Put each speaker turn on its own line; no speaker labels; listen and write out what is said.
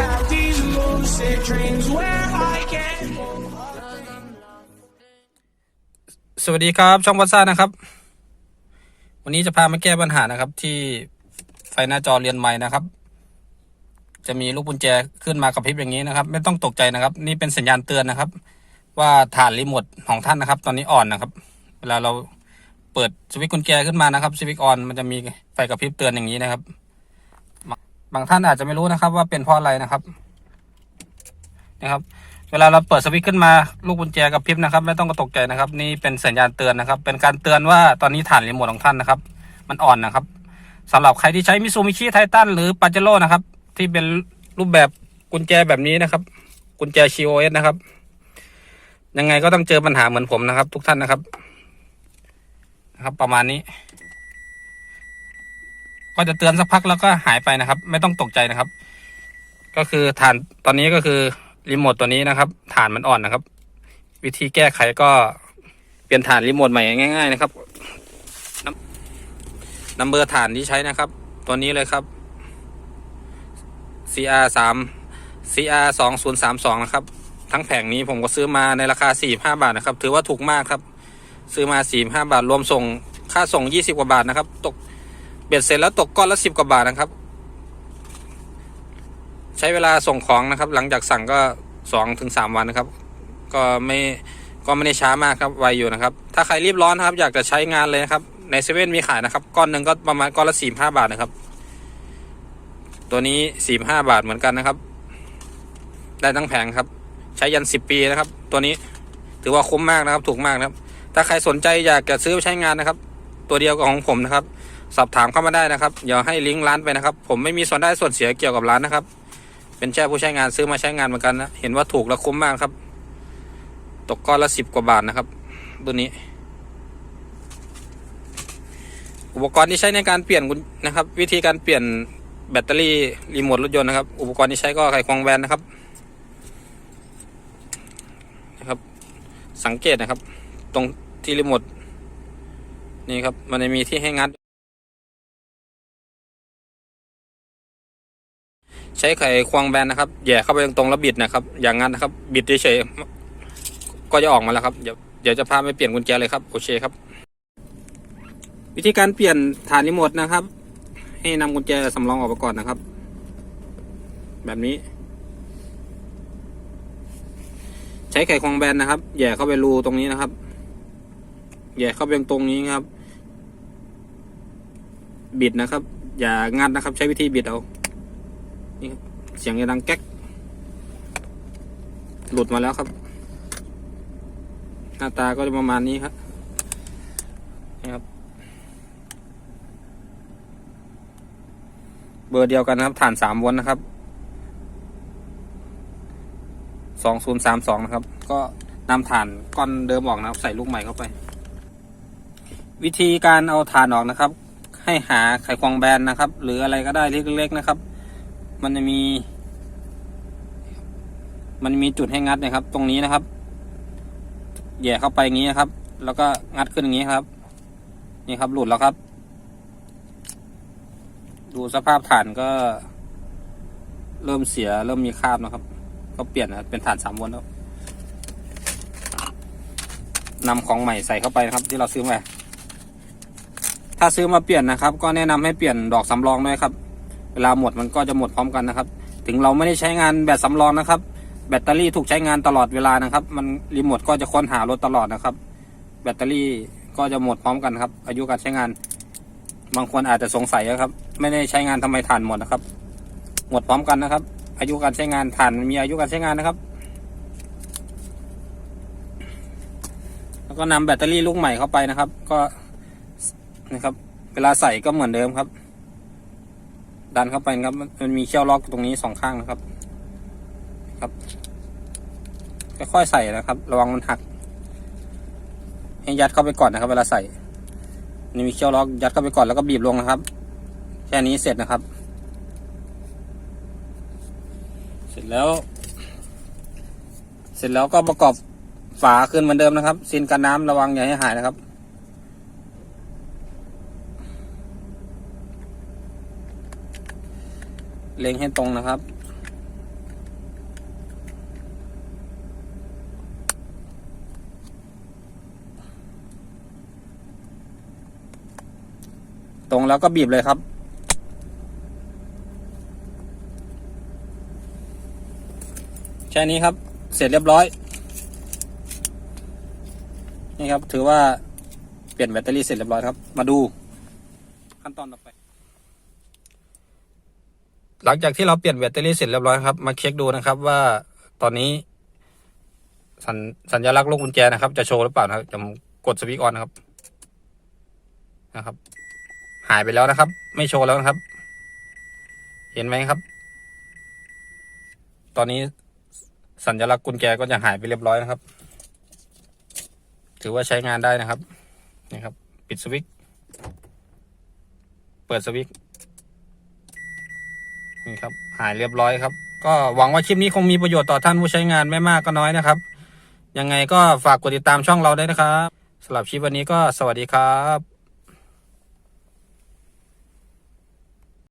have these lucid dreams where I can สวัสดีครับช่องวัตซ่านะครับ วันนี้จะพามาแก้ปัญหานะครับ ที่ไฟหน้าจอเรียนใหม่นะครับ จะมีลูกกุญแจขึ้นมากับพริบอย่างนี้นะครับ ไม่ต้องตกใจนะครับ นี่เป็นสัญญาณเตือนนะครับ ว่าฐานรีโมทของท่านนะครับ ตอนนี้อ่อนนะครับ เวลาเราเปิดสวิตช์กุญแจขึ้นมานะครับสวิตช์ออนมันจะมีไฟกระพริบเตือนอย่างนี้นะครับ บางท่านอาจจะไม่รู้นะครับ ว่าเป็นเพราะอะไรนะครับนะครับ เวลาเราเปิดสวิตช์ขึ้นมาลูกกุญแจกระพริบนะครับ ไม่ต้องกระตกใจนะครับ นี่เป็นสัญญาณเตือนนะครับ เป็นการเตือนว่าตอนนี้ฐานรีโมทของท่านนะครับ มันอ่อนนะครับสำหรับใครที่ใช้มิซูมิชิไททันหรือปาเจโร่นะครับ ที่เป็นรูปแบบกุญแจแบบนี้นะครับ กุญแจ COS นะครับ ยังไงก็ต้องเจอปัญหาเหมือนผมนะครับ ทุกท่านนะครับนะครับ ประมาณนี้ ก็จะเตือนสักพักแล้วก็หายไปนะครับ ไม่ต้องตกใจนะครับ ก็คือฐานตอนนี้ก็คือรีโมทตัวนี้นะครับ ฐานมันอ่อนนะครับ วิธีแก้ไขก็เปลี่ยนฐานรีโมทใหม่ง่าย ๆ นะครับนัมเบอร์ฐานที่ใช้นะครับ ตัวนี้เลยครับ CR 3 CR 2 0 3 2นะครับ ทั้งแผงนี้ผมก็ซื้อมาในราคา 45 บาทนะครับ ถือว่าถูกมากครับ ซื้อมา 45 บาท รวมส่งค่าส่ง 20 กว่าบาทนะครับ ตก เบ็ดเสร็จแล้วตกก้อนละ10กว่าบาทนะครับ ใช้เวลาส่งของนะครับ หลังจากสั่งก็สองถึงสามวันนะครับ ก็ไม่ก็ไม่ได้ช้ามากครับไวอยู่นะครับ ถ้าใครรีบร้อนครับ อยากจะใช้งานเลยนะครับ ในเซเว่นมีขายนะครับ ก้อนหนึ่งก็ประมาณก้อนละสี่ห้าบาทนะครับ ตัวนี้สี่ห้าบาทเหมือนกันนะครับ ได้ทั้งแผงครับ ใช้ยันสิบปีนะครับ ตัวนี้ถือว่าคุ้มมากนะครับ ถูกมากนะครับ ถ้าใครสนใจอยากจะซื้อไปใช้งานนะครับ ตัวเดียวกับของผมนะครับ สอบถามเข้ามาได้นะครับเดี๋ยวให้ลิงก์ร้านไปนะครับ ผมไม่มีส่วนได้ส่วนเสียเกี่ยวกับร้านนะครับ เป็นแค่ผู้ใช้งานซื้อมาใช้งานเหมือนกันนะเห็นว่าถูกและคุ้มมากครับ ตกก้อนละสิบกว่าบาทนะครับ ตัวนี้ อุปกรณ์ที่ใช้ในการเปลี่ยนนะครับ วิธีการเปลี่ยนแบตเตอรี่รีโมทรถยนต์นะครับ อุปกรณ์ที่ใช้ก็ไขควงแวนนะครับนะครับ สังเกตนะครับ ตรงที่รีโมทนี่ครับ มันจะมีที่ให้งัด ใช้ไขควงแบนนะครับแย่เข้าไปตรงๆแล้วบิดนะครับ อย่างนั้นนะครับ บิดเฉยๆก็จะออกมาแล้วครับเดี๋ยวเดี๋ยวจะพาไปเปลี่ยนกุญแจเลยครับโอเคครับ วิธีการเปลี่ยนฐานรีโมทนะครับ ให้นำกุญแจสำรองออกไปก่อนนะครับ แบบนี้ ใช้ไขควงแบนนะครับแย่เข้าไปรูตรงนี้นะครับแย่เข้าไปตรงนี้ครับ บิดนะครับ อย่างัดนะครับ ใช้วิธีบิดเอา นี่เสียงจะดังแก๊ก หลุดมาแล้วครับ หน้าตาก็จะประมาณนี้ครับนี่ครับ เบอร์เดียวกันนะครับ ฐานสามวนนะครับสองศูนย์สามสองนะครับ ก็นำฐานก้อนเดิมออกนะครับ ใส่ลูกใหม่เข้าไป วิธีการเอาฐานออกนะครับ ให้หาไขควงแบนนะครับ หรืออะไรก็ได้เล็กๆนะครับ มันจะมี มันมีจุดให้งัดนะครับ ตรงนี้นะครับแย่เข้าไปอย่างนี้นะครับ แล้วก็งัดขึ้นอย่างนี้ครับ นี่ครับหลุดแล้วครับ ดูสภาพฐานก็เริ่มเสียเริ่มมีคราบนะครับ ก็เปลี่ยนนะเป็นฐานสามวนแล้วนำของใหม่ใส่เข้าไปนะครับ ที่เราซื้อมาถ้าซื้อมาเปลี่ยนนะครับ ก็แนะนำให้เปลี่ยนดอกสำรองด้วยครับ เวลาหมดมันก็จะหมดพร้อมกันนะครับ ถึงเราไม่ได้ใช้งานแบตสำรองนะครับ แบตเตอรี่ถูกใช้งานตลอดเวลานะครับ มันรีโมทก็จะค้นหารถตลอดนะครับ แบตเตอรี่ก็จะหมดพร้อมกันครับ อายุการใช้งาน บางคนอาจจะสงสัยนะครับ ไม่ได้ใช้งานทำไมถ่านหมดนะครับ หมดพร้อมกันนะครับ อายุการใช้งานถ่านมีอายุการใช้งานนะครับ แล้วก็นำแบตเตอรี่ลูกใหม่เข้าไปนะครับ ก็นะครับ เวลาใส่ก็เหมือนเดิมครับ ดันเข้าไปครับ มันมีเชือกล็อกตรงนี้สองข้างนะครับ ครับค่อยๆใส่นะครับระวังมันหัก ให้ยัดเข้าไปก่อนนะครับ เวลาใส่นี่มีเชือกล็อกยัดเข้าไปก่อนแล้วก็บีบลงนะครับ แค่นี้เสร็จนะครับ เสร็จแล้ว เสร็จแล้วก็ประกอบฝาขึ้นเหมือนเดิมนะครับซีนกันน้ำระวังอย่าให้หายนะครับ เล็งให้ตรงนะครับ ตรงแล้วก็บีบเลยครับแค่นี้ครับ เสร็จเรียบร้อย นี่ครับ ถือว่าเปลี่ยนแบตเตอรี่เสร็จเรียบร้อยครับ มาดูขั้นตอนต่อไป หลังจากที่เราเปลี่ยนแบตเตอรี่เสร็จเรียบร้อยครับมาเช็คดูนะครับว่าตอนนี้ สัญสัญลักษณ์ลูกกุญแจนะครับ จะโชว์หรือเปล่านะครับจะกดสวิตช์ออนนะครับนะครับ หายไปแล้วนะครับ ไม่โชว์แล้วนะครับ เห็นไหมครับ ตอนนี้สัญลักษณ์กุญแจก็จะหายไปเรียบร้อยนะครับ ถือว่าใช้งานได้นะครับนี่ครับ ปิดสวิตช์เปิดสวิตช์ นี่ครับ หายเรียบร้อยครับ ก็หวังว่าคลิปนี้คงมีประโยชน์ต่อท่านผู้ใช้งานไม่มากก็น้อยนะครับ ยังไงก็ฝากกดติดตามช่องเราได้นะครับสำหรับคลิปวันนี้ก็สวัสดีครับ